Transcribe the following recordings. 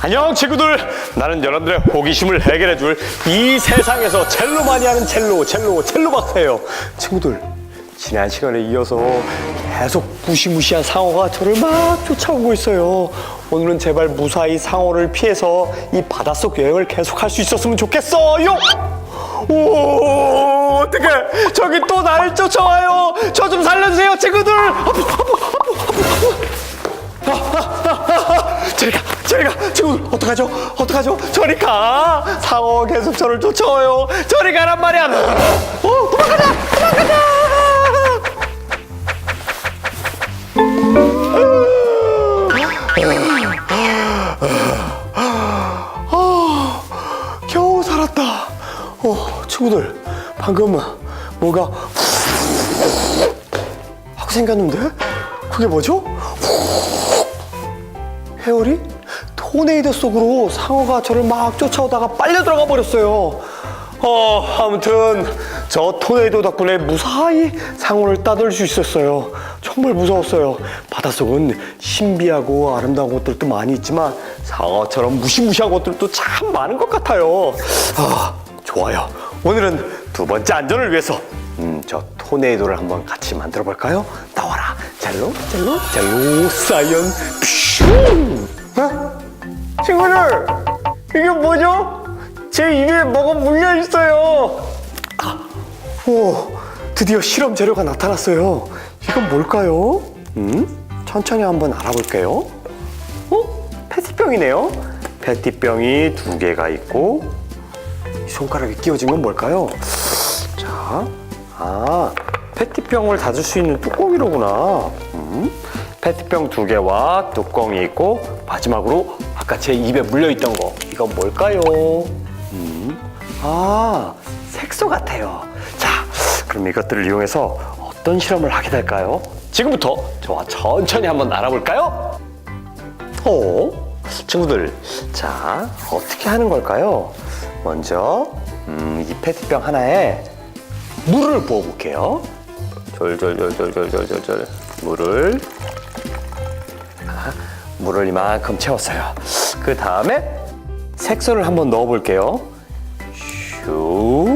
안녕 친구들. 나는 여러분들의 호기심을 해결해줄 이 세상에서 첼로 많이 하는 첼로 첼로 첼로 박사예요. 친구들 지난 시간에 이어서 계속 무시무시한 상어가 저를 막 쫓아오고 있어요. 오늘은 제발 무사히 상어를 피해서 이 바닷속 여행을 계속 할 수 있었으면 좋겠어요. 오 어떡해. 저기 또 나를 쫓아와요. 저 좀 살려주세요 친구들. 저리 가, 저 리 가, 친구들 어떡하죠? 어떡하죠? 저리 가. 상어 계속 저를 쫓아와요. 저리 가란 말이야. 어, 도망가자, 도망가자. 아, 겨우 살았다. 어, 친구들 방금 뭐가 하고 생겼는데? 그게 뭐죠? 해월이 토네이도 속으로 상어가 저를 막 쫓아오다가 빨려 들어가 버렸어요. 어, 아무튼 저 토네이도 덕분에 무사히 상어를 따돌릴 수 있었어요. 정말 무서웠어요. 바닷속은 신비하고 아름다운 것들도 많이 있지만 상어처럼 무시무시한 것들도 참 많은 것 같아요. 아, 좋아요. 오늘은 두 번째 안전을 위해서 음, 저 토네이도를 한번 같이 만들어 볼까요? 나와라. 젤로, 젤로, 젤로, 사이언, 퓨! 어? 친구들, 이게 뭐죠? 제 입에 뭐가 물려 있어요. 아, 오, 드디어 실험 재료가 나타났어요. 이건 뭘까요? 음? 천천히 한번 알아볼게요. 어? 페티병이네요. 페티병이 두 개가 있고 이 손가락에 끼워진 건 뭘까요? 자, 아, 페티병을 닫을 수 있는 뚜껑이로구나. 음, 페티병 두 개와 뚜껑이 있고 마지막으로 아까 제 입에 물려 있던 거 이건 뭘까요? 음, 아, 색소 같아요. 자, 그럼 이것들을 이용해서 어떤 실험을 하게 될까요? 지금부터 저와 천천히 한번 알아볼까요? 어? 친구들, 자, 어떻게 하는 걸까요? 먼저, 음, 이 페트병 하나에 물을 부어볼게요. 졸졸졸졸졸졸졸 물을 아, 물을 이만큼 채웠어요. 그 다음에 색소를 한번 넣어 볼게요. 슈.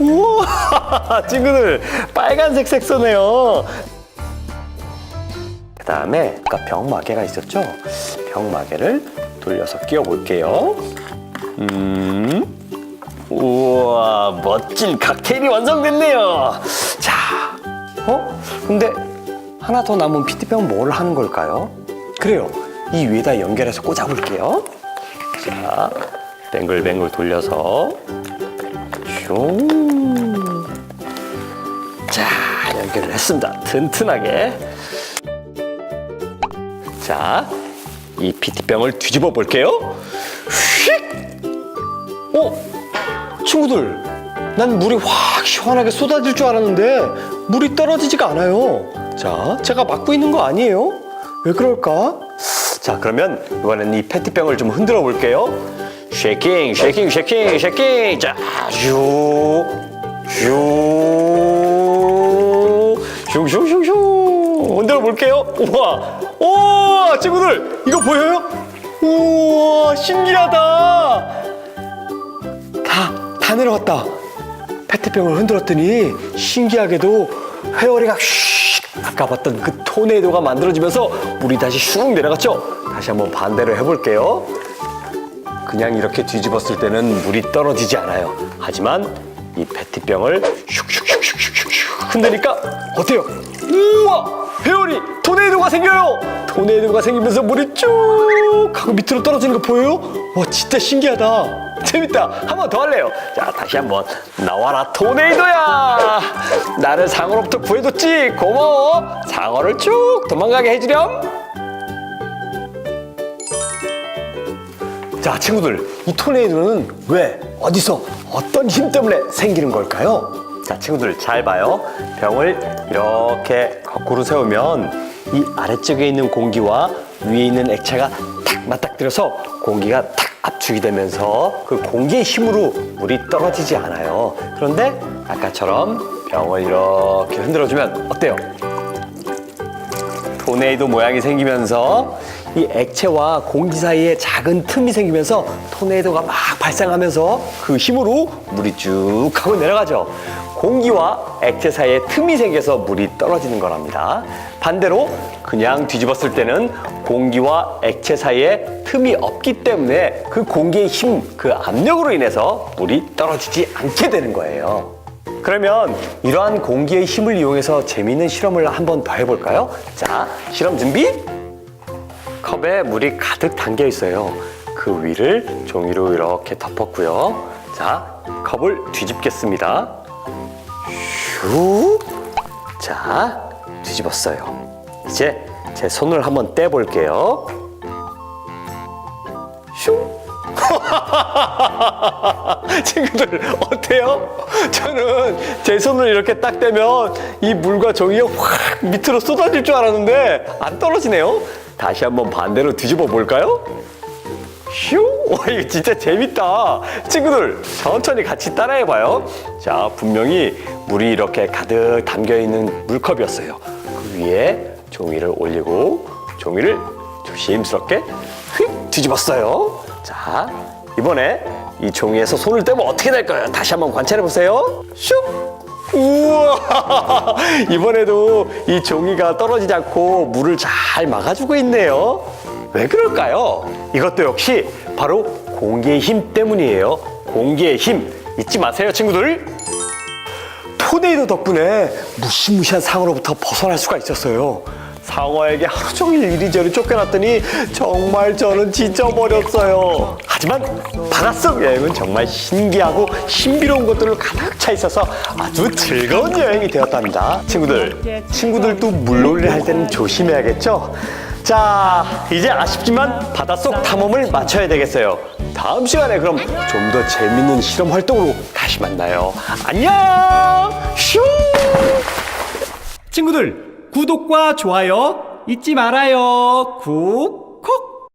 우와, 친구들 빨간색 색소네요. 그 다음에 아까 병마개가 있었죠? 병마개를 돌려서 끼워 볼게요. 음, 우와 멋진 칵테일이 완성됐네요. 자, 어? 근데 하나 더 남은 피티병 뭘 하는 걸까요? 그래요. 이 위에다 연결해서 꽂아볼게요. 자, 뱅글뱅글 돌려서 슝. 자, 연결을 했습니다. 튼튼하게. 자, 이 피티병을 뒤집어 볼게요. 휙! 어? 친구들, 난 물이 확 시원하게 쏟아질 줄 알았는데 물이 떨어지지가 않아요. 자, 제가 막고 있는 거 아니에요? 왜 그럴까? 자, 그러면 이번엔 이 페티병을 좀 흔들어 볼게요. 쉐이킹, 쉐이킹, 쉐이킹, 쉐이킹. 자, 슈, 슈, 슝슝슝슝. 흔들어 볼게요. 우와, 우와, 친구들, 이거 보여요? 우와, 신기하다. 다, 다 내려왔다. 페트병을 흔들었더니 신기하게도 회오리가 슉 아까 봤던 그 토네이도가 만들어지면서 물이 다시 슉 내려갔죠? 다시 한번 반대로 해볼게요. 그냥 이렇게 뒤집었을 때는 물이 떨어지지 않아요. 하지만 이 페트병을 슉슉슉슉슉슉 흔드니까 어때요? 우와! 회오리 토네이도가 생겨요! 토네이도가 생기면서 물이 쭉 하고 밑으로 떨어지는 거 보여요? 와 진짜 신기하다. 재밌다. 한 번 더 할래요. 자 다시 한번 나와라 토네이도야. 나를 상어로부터 구해줬지. 고마워. 상어를 쭉 도망가게 해주렴. 자, 친구들, 이 토네이도는 왜, 어디서, 어떤 힘 때문에 생기는 걸까요? 자, 친구들 잘 봐요. 병을 이렇게 거꾸로 세우면 이 아래쪽에 있는 공기와 위에 있는 액체가 탁 맞닥뜨려서 공기가 탁 압축이 되면서 그 공기의 힘으로 물이 떨어지지 않아요. 그런데 아까처럼 병을 이렇게 흔들어주면 어때요? 토네이도 모양이 생기면서 이 액체와 공기 사이에 작은 틈이 생기면서 토네이도가 막 발생하면서 그 힘으로 물이 쭉 하고 내려가죠. 공기와 액체 사이에 틈이 생겨서 물이 떨어지는 거랍니다. 반대로 그냥 뒤집었을 때는 공기와 액체 사이에 틈이 없기 때문에 그 공기의 힘, 그 압력으로 인해서 물이 떨어지지 않게 되는 거예요. 그러면 이러한 공기의 힘을 이용해서 재미있는 실험을 한 번 더 해볼까요? 자, 실험 준비! 컵에 물이 가득 담겨 있어요. 그 위를 종이로 이렇게 덮었고요. 자, 컵을 뒤집겠습니다. 슉! 자, 뒤집었어요. 이제 제 손을 한번 떼볼게요. 슉! 친구들 어때요? 저는 제 손을 이렇게 딱 떼면 이 물과 종이가 확 밑으로 쏟아질 줄 알았는데 안 떨어지네요. 다시 한번 반대로 뒤집어 볼까요? 휴! 와, 이거 진짜 재밌다. 친구들, 천천히 같이 따라해봐요. 자, 분명히 물이 이렇게 가득 담겨 있는 물컵이었어요. 그 위에 종이를 올리고, 종이를 조심스럽게 휙 뒤집었어요. 자, 이번에 이 종이에서 손을 떼면 어떻게 될까요? 다시 한번 관찰해보세요. 슉! 우와! 이번에도 이 종이가 떨어지지 않고 물을 잘 막아주고 있네요. 왜 그럴까요? 이것도 역시 바로 공기의 힘 때문이에요. 공기의 힘 잊지 마세요, 친구들. 토네이도 덕분에 무시무시한 상어로부터 벗어날 수가 있었어요. 상어에게 하루 종일 이리저리 쫓겨났더니 정말 저는 지쳐버렸어요. 하지만 바닷속 여행은 정말 신기하고 신비로운 것들로 가득 차 있어서 아주 즐거운 여행이 되었답니다. 친구들, 친구들도 물놀이 할 때는 조심해야겠죠? 자, 이제 아쉽지만 바닷속 탐험을 마쳐야 되겠어요. 다음 시간에 그럼 좀 더 재밌는 실험 활동으로 다시 만나요. 안녕! 슈! 친구들, 구독과 좋아요 잊지 말아요. 쿡!